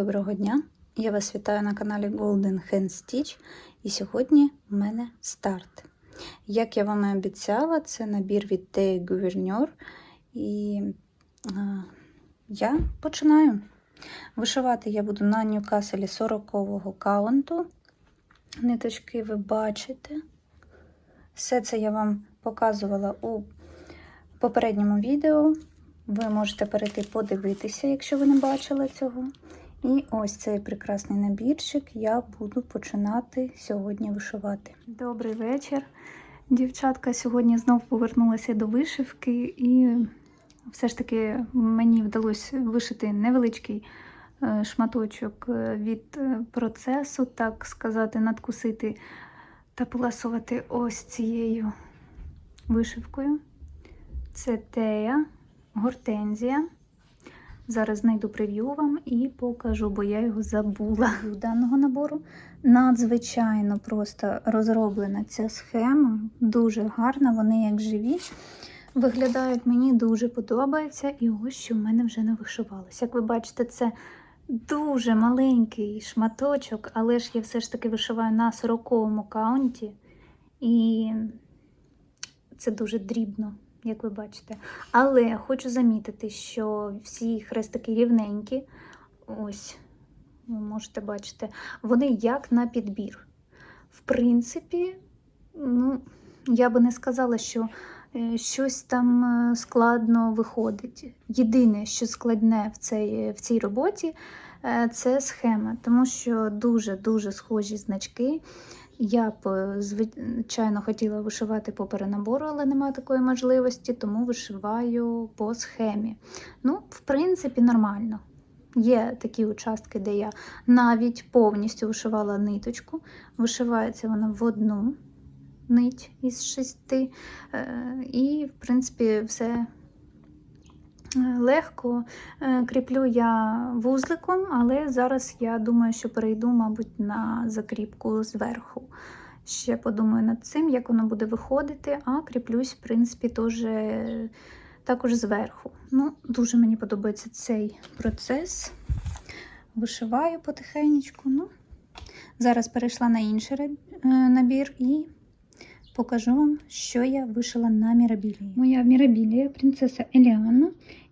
Доброго дня! Я вас вітаю на каналі Golden Hand Stitch. І сьогодні в мене старт. Як я вам і обіцяла, це набір від Tay Gouverneur. І а, я починаю. Вишивати я буду на Ньюкаселі 40-го каунту. Ниточки ви бачите. Все це я вам показувала у попередньому відео. Ви можете перейти подивитися, якщо ви не бачили цього. І ось цей прекрасний набірчик я буду починати сьогодні вишивати. Добрий вечір. Дівчатка сьогодні знов повернулася до вишивки, і все ж таки мені вдалося вишити невеличкий е, шматочок е, від е, процесу, так сказати, надкусити та поласувати ось цією вишивкою. Це тея, гортензія. Зараз знайду прев'ю вам і покажу, бо я його забула. У даного набору надзвичайно просто розроблена ця схема, дуже гарна, вони як живі. Виглядають, мені дуже подобається. І ось що в мене вже не вишивалося. Як ви бачите, це дуже маленький шматочок, але ж я все ж таки вишиваю на 40-му каунті. І це дуже дрібно як ви бачите. Але хочу замітити, що всі хрестики рівненькі, ось, ви можете бачити, вони як на підбір. В принципі, ну, я би не сказала, що е, щось там е, складно виходить. Єдине, що складне в цій, в цій роботі, е, це схема, тому що дуже-дуже схожі значки. Я б, звичайно, хотіла вишивати по перенабору, але немає такої можливості, тому вишиваю по схемі. Ну, в принципі, нормально. Є такі участки, де я навіть повністю вишивала ниточку. Вишивається вона в одну нить із шести. Е, і, в принципі, все Е, легко. Е, кріплю я вузликом, але зараз я думаю, що перейду, мабуть, на закріпку зверху. Ще подумаю над цим, як воно буде виходити, а кріплюсь, в принципі, теж, також зверху. Ну, Дуже мені подобається цей процес. Вишиваю потихеньку. Ну, Зараз перейшла на інший е, набір і покажу вам, що я вишила на мірабілії. Моя мірабілія принцеса Еліана.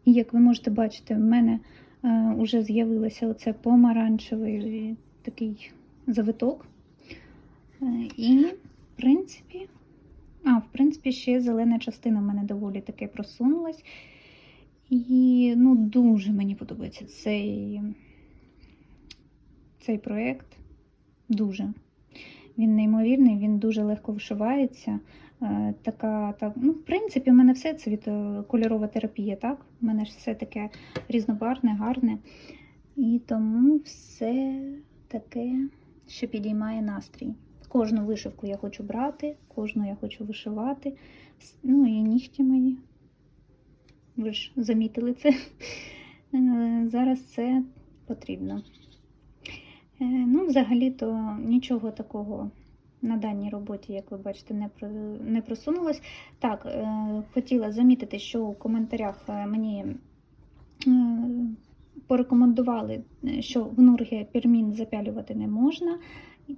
І як ви можете бачити, в мене е, вже з'явилося оце помаранчевий такий завиток. Е, і, в принципі, а, в принципі, ще зелена частина в мене доволі таки просунулась. І ну, дуже мені подобається цей, цей проєкт. Дуже. Він неймовірний, він дуже легко вишивається. Е, така, так, ну, В принципі, у мене все це від е, кольорова терапія. так? У мене ж все таке різнобарне, гарне. І тому все таке, що підіймає настрій. Кожну вишивку я хочу брати, кожну я хочу вишивати. Ну і нігті мої. Ви ж замітили це. Е, зараз це потрібно. Ну, взагалі-то нічого такого на даній роботі, як ви бачите, не не просунулось. Так, е, хотіла замітити, що у коментарях е, мені е, порекомендували, що в Нургі пермін запялювати не можна.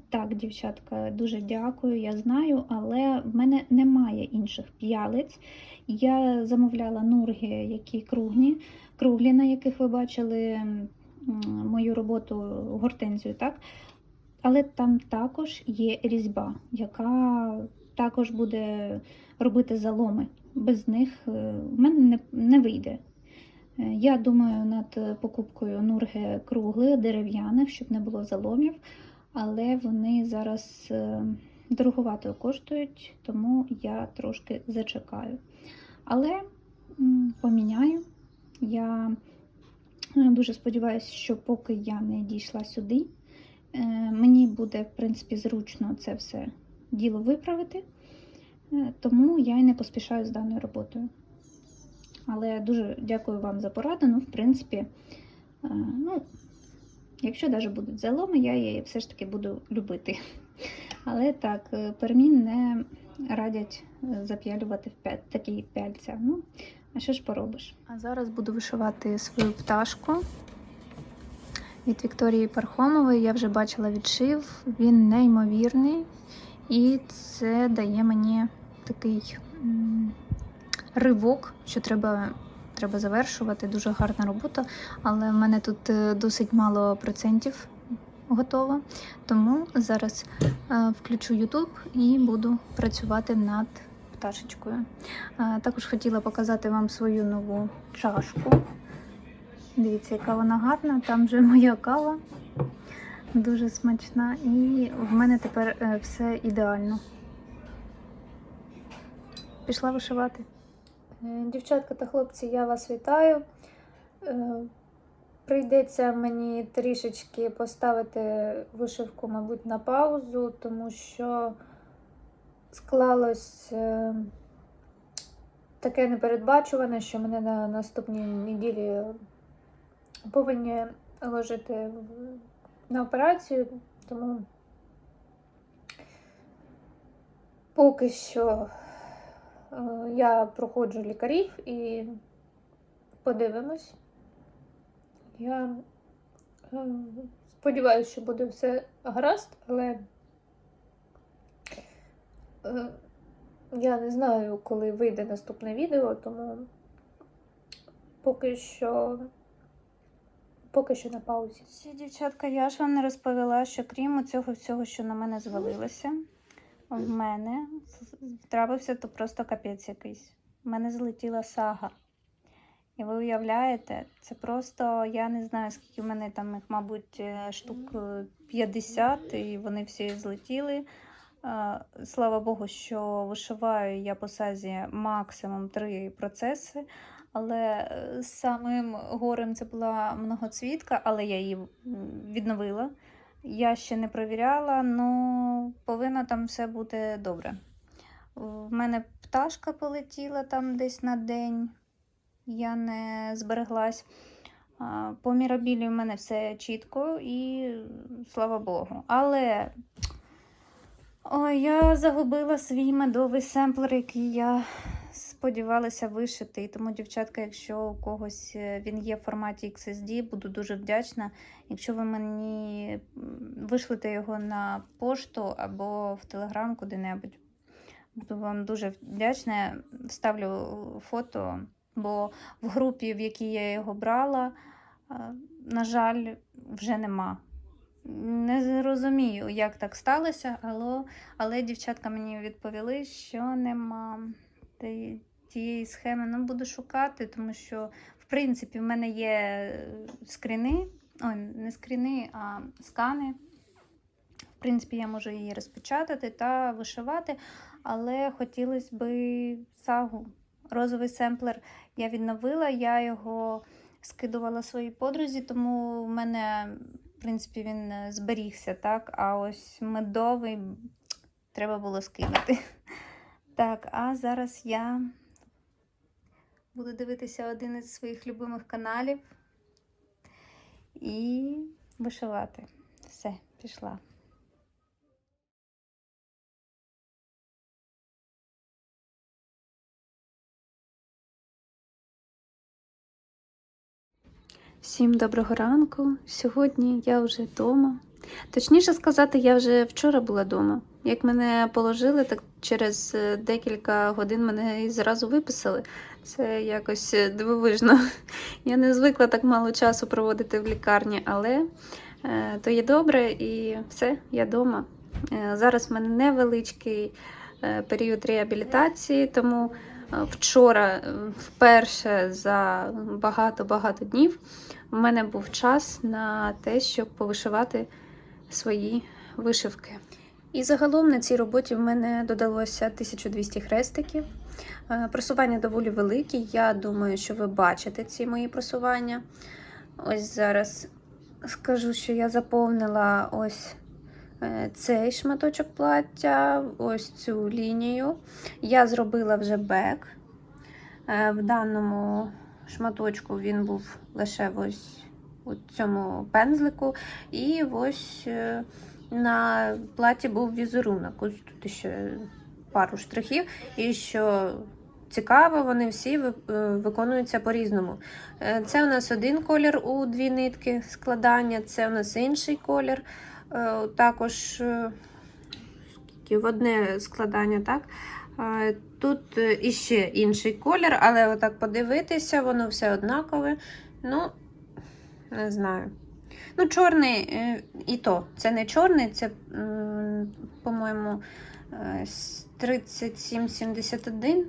Так, дівчатка, дуже дякую, я знаю, але в мене немає інших п'ялиць. Я замовляла нурги, які круглі, круглі, на яких ви бачили мою роботу гортензію. так? Але там також є різьба, яка також буде робити заломи. Без них е, в мене не, не вийде. Е, я думаю над покупкою нурги круглих, дерев'яних, щоб не було заломів, але вони зараз е, дороговато коштують, тому я трошки зачекаю. Але поміняю. Я дуже сподіваюся, що поки я не дійшла сюди. Е, мені буде, в принципі, зручно це все діло виправити, е, тому я і не поспішаю з даною роботою. Але дуже дякую вам за пораду. Ну, в принципі, е, ну, якщо навіть будуть заломи, я її все ж таки буду любити. Але так, пермін не радять зап'ялювати в такі пяльця. Ну, а що ж поробиш? А зараз буду вишивати свою пташку. Від Вікторії Пархомової. Я вже бачила відшив, він неймовірний, і це дає мені такий ривок, що треба, треба завершувати. Дуже гарна робота, але в мене тут е, досить мало процентів готово. Тому зараз е, включу YouTube і буду працювати над пташечкою. Е, Також хотіла показати вам свою нову чашку. Дивіться, яка вона гарна. Там вже моя кава. Дуже смачна. І в мене тепер е, все ідеально. Пішла вишивати. Е, Дівчатка та хлопці, я вас вітаю. Е, Прийдеться мені трішечки поставити вишивку, мабуть, на паузу, тому що склалось таке непередбачуване, що мене на наступній неділі повинні ложити на операцію, тому поки що е, я проходжу лікарів і подивимось. Я е, сподіваюся, що буде все гаразд, але е, я не знаю, коли вийде наступне відео, тому поки що поки що на паузі. Всі, дівчатка, я ж вам не розповіла, що крім цього всього, що на мене звалилося, в мене трапився то просто капець якийсь. В мене злетіла сага. І ви уявляєте, це просто я не знаю, скільки в мене там їх, мабуть, е, штук е, 50, і вони всі злетіли. Е, Слава Богу, що вишиваю я по сазі максимум три процеси. Але е, самим горем це була многоцвітка, але я її відновила. Я ще не провіряла, але повинно там все бути добре. В мене пташка полетіла там десь на день я не збереглась. По мірабілі в мене все чітко і слава Богу. Але ой, я загубила свій медовий семплер, який я сподівалася вишити. І тому, дівчатка, якщо у когось е, він є в форматі XSD, буду дуже вдячна. Якщо ви мені вишлете його на пошту або в Телеграм куди-небудь. Буду вам дуже вдячна. Вставлю фото бо в групі, в якій я його брала, е, на жаль, вже нема. Не розумію, як так сталося, але, але дівчатка мені відповіли, що нема тієї- схеми. Ну, буду шукати, тому що, в принципі, в мене є е, скріни, ой, не скріни, а скани. В принципі, я можу її розпечатати та вишивати, але хотілося б сагу. Розовий семплер я відновила, я його скидувала своїй подрузі, тому в мене, в принципі, він е, зберігся, так? А ось медовий треба було скинути. Так, а зараз я буду дивитися один із своїх любимих каналів і вишивати. Все, пішла. Всім доброго ранку. Сьогодні я вже вдома. Точніше сказати, я вже вчора була вдома. Як мене положили, так через е, декілька годин мене і зразу виписали. Це якось е, дивовижно. Я не звикла так мало часу проводити в лікарні, але е, то є добре і все, я вдома. Зараз в мене невеличкий період реабілітації, тому вчора вперше за багато-багато днів у мене був час на те, щоб повишивати свої вишивки. І загалом на цій роботі в мене додалося 1200 хрестиків. Е, Просування доволі великі. Я думаю, що ви бачите ці мої просування. Ось зараз скажу, що я заповнила ось е, цей шматочок плаття, ось цю лінію. Я зробила вже бек. Е, В даному шматочку він був лише ось у цьому пензлику. І ось е, на платі був візерунок. Ось тут ще пару штрихів. І що цікаво, вони всі е, виконуються по-різному. Е, Це у нас один колір у дві нитки складання, це у нас інший колір. Також в одне складання, так? Тут іще інший колір, але отак подивитися, воно все однакове. Ну, не знаю. Ну, чорний е, і то. Це не чорний, це, по-моєму, е, 3771.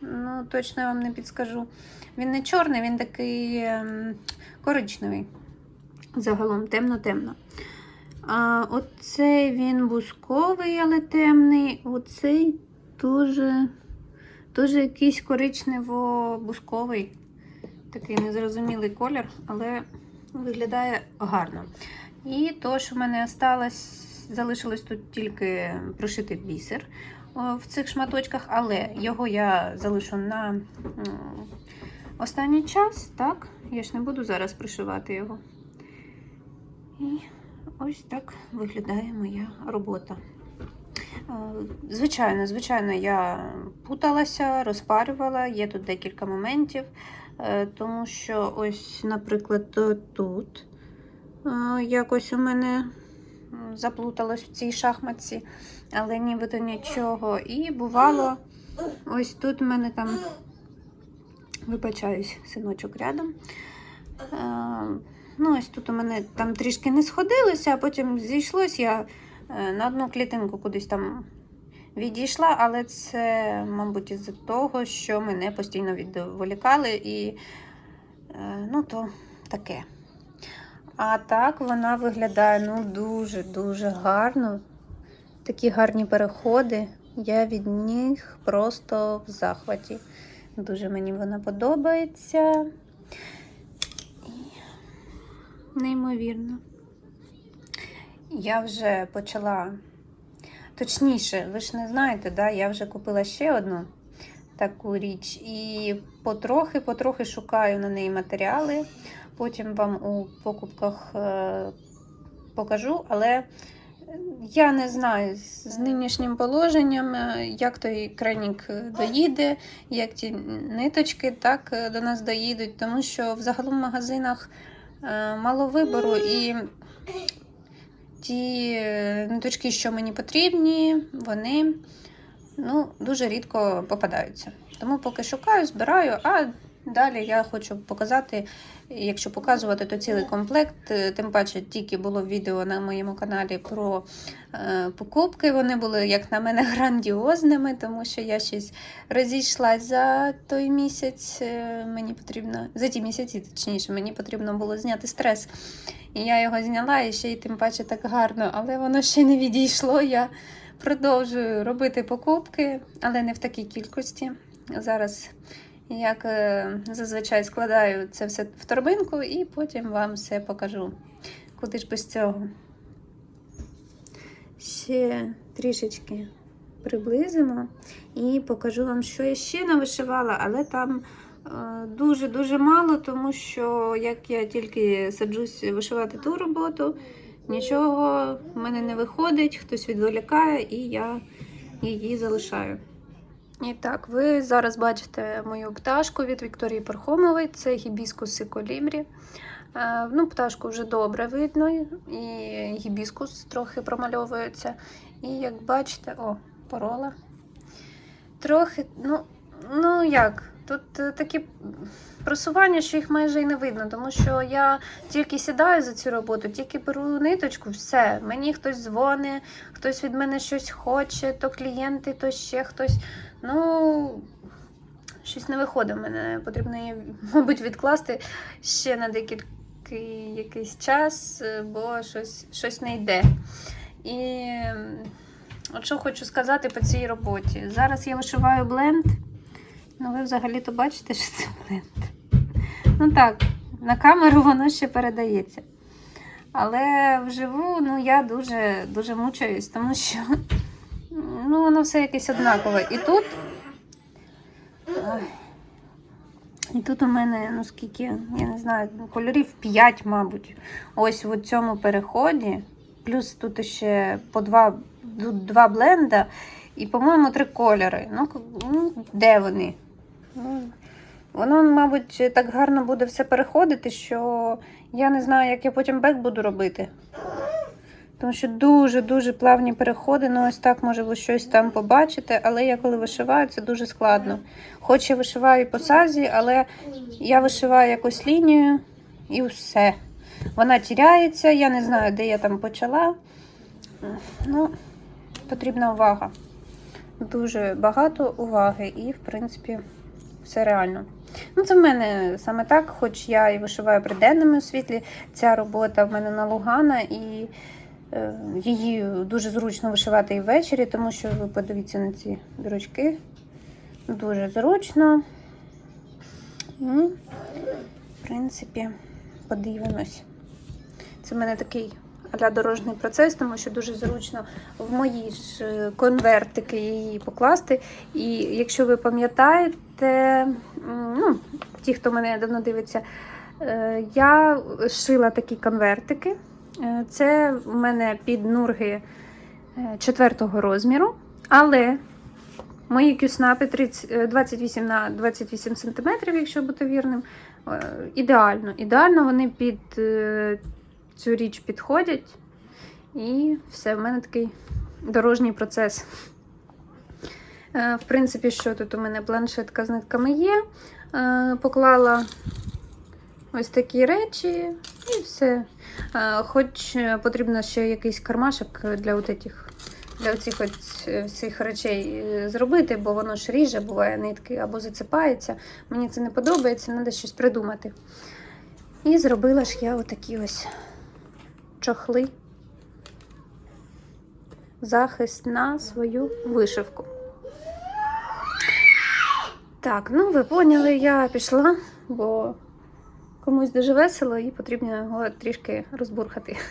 Ну, точно я вам не підскажу. Він не чорний, він такий ем, коричневий. Загалом темно-темно. А оцей він бусковий, але темний. Оцей дуже, дуже якийсь коричнево-бусковий. Такий незрозумілий колір, але виглядає гарно. І то, що в мене осталось, залишилось тут тільки прошити бісер в цих шматочках, але його я залишу на останній час, так? Я ж не буду зараз пришивати його. І ось так виглядає моя робота. Е, Звичайно, звичайно, я путалася, розпарювала, є тут декілька моментів, тому що ось, наприклад, тут е, якось у мене заплуталось в цій шахматці, але нібито нічого. І бувало, ось тут у мене там, вибачаюсь, синочок рядом. Е, Ну, ось тут у мене там трішки не сходилося, а потім зійшлось. Я е, на одну клітинку кудись там відійшла, але це, мабуть, із-за того, що мене постійно відволікали і е, ну, то таке. А так вона виглядає ну, дуже-дуже гарно. Такі гарні переходи. Я від них просто в захваті. Дуже мені вона подобається. І Неймовірно. Я вже почала. Точніше, ви ж не знаєте, да? я вже купила ще одну таку річ і потрохи-потрохи шукаю на неї матеріали. Потім вам у покупках е, покажу, але я не знаю з нинішнім положенням, е, як той крайнік доїде, як ті ниточки так е, до нас доїдуть, тому що взагалом в магазинах мало вибору і ті е, ниточки, що мені потрібні, вони ну, дуже рідко попадаються. Тому поки шукаю, збираю, а далі я хочу показати, якщо показувати, то цілий комплект. Е, Тим паче, тільки було відео на моєму каналі про е, покупки. Вони були, як на мене, грандіозними, тому що я щось розійшлась за той місяць. Е, Мені потрібно за ті місяці, точніше, мені потрібно було зняти стрес. І я його зняла і ще й тим паче так гарно, але воно ще не відійшло. Я продовжую робити покупки, але не в такій кількості. Зараз, як е, зазвичай, складаю це все в торбинку і потім вам все покажу. Куди ж без цього? Ще трішечки приблизимо і покажу вам, що я ще навишивала, але там дуже-дуже мало, тому що як я тільки саджусь вишивати ту роботу, нічого в мене не виходить, хтось відволікає, і я її залишаю. І так, ви зараз бачите мою пташку від Вікторії Пархомової, це гібіскус і колібрі. Е, Ну, пташку вже добре видно, і гібіскус трохи промальовується. І як бачите, о, порола. Трохи, ну, ну як, тут е, такі просування, що їх майже і не видно, тому що я тільки сідаю за цю роботу, тільки беру ниточку, все. Мені хтось дзвонить, хтось від мене щось хоче, то клієнти, то ще хтось. Ну, щось не виходить мене. Потрібно її, мабуть, відкласти ще на декілька якийсь час, бо щось, щось не йде. І от що хочу сказати по цій роботі. Зараз я вишиваю бленд. Ну, ви взагалі-то бачите, що це бленд. Ну так, на камеру воно ще передається. Але вживу ну, я дуже, дуже мучаюсь, тому що ну, воно все якесь однакове. І тут. І тут у мене, ну скільки, я не знаю, кольорів 5, мабуть. Ось в цьому переході. Плюс тут ще по два, два бленда і, по-моєму, три кольори. Ну, ну, де вони? Воно, мабуть, так гарно буде все переходити, що я не знаю, як я потім бек буду робити. Тому що дуже-дуже плавні переходи, ну ось так може ви щось там побачите, але я коли вишиваю, це дуже складно. Хоч я вишиваю по сазі, але я вишиваю якусь лінію і все. Вона тіряється, я не знаю, де я там почала. Ну, потрібна увага. Дуже багато уваги і, в принципі, все реально. Ну, це в мене саме так, хоч я і вишиваю при денному світлі. Ця робота в мене на Лугана, і її дуже зручно вишивати і ввечері, тому що ви подивіться на ці дірочки. Дуже зручно. І, в принципі, подивимось. Це в мене такий аля дорожній процес, тому що дуже зручно в мої ж е, конвертики її покласти. І якщо ви пам'ятаєте, ну, ті, хто мене давно дивиться, е, я шила такі конвертики. Е, Це в мене під нурги е, четвертого розміру, але мої кюснапи 30, е, 28 на 28 см, якщо бути вірним, ідеально. Ідеально вони під цю річ підходять. І все, в мене такий дорожній процес. В принципі, що тут у мене планшетка з нитками є. Поклала ось такі речі і все. Хоч е, потрібно ще якийсь кармашок для от для цих е, всіх речей е, зробити, бо воно ж ріже, буває нитки або зацепається. Мені це не подобається, треба щось придумати. І зробила ж я отакі ось чохли. Захист на свою вишивку. Так, ну ви поняли, я пішла, бо комусь дуже весело і потрібно його трішки розбурхати.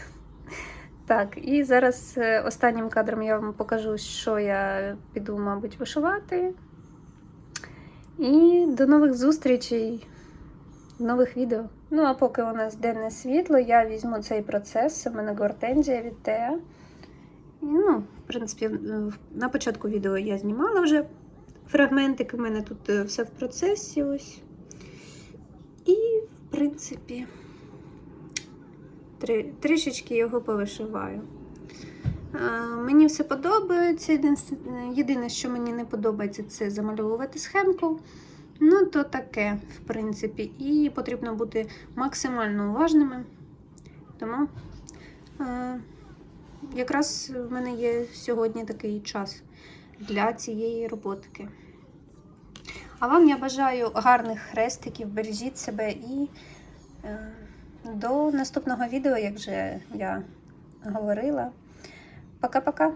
Так, і зараз е, останнім кадром я вам покажу, що я піду, мабуть, вишивати. І до нових зустрічей нових відео. Ну, а поки у нас денне світло, я візьму цей процес. Це в мене гортензія від Теа. Ну, в принципі, на початку відео я знімала вже фрагментик. У мене тут е, все в процесі. ось. І, принципі, трішечки його повишиваю. Мені все подобається. Єдине, що мені не подобається, це замальовувати схемку. Ну, то таке, в принципі, і потрібно бути максимально уважними. Тому е, якраз в мене є сьогодні такий час для цієї роботки. А вам я бажаю гарних хрестиків, бережіть себе і е, до наступного відео, як вже я говорила. Пока-пока!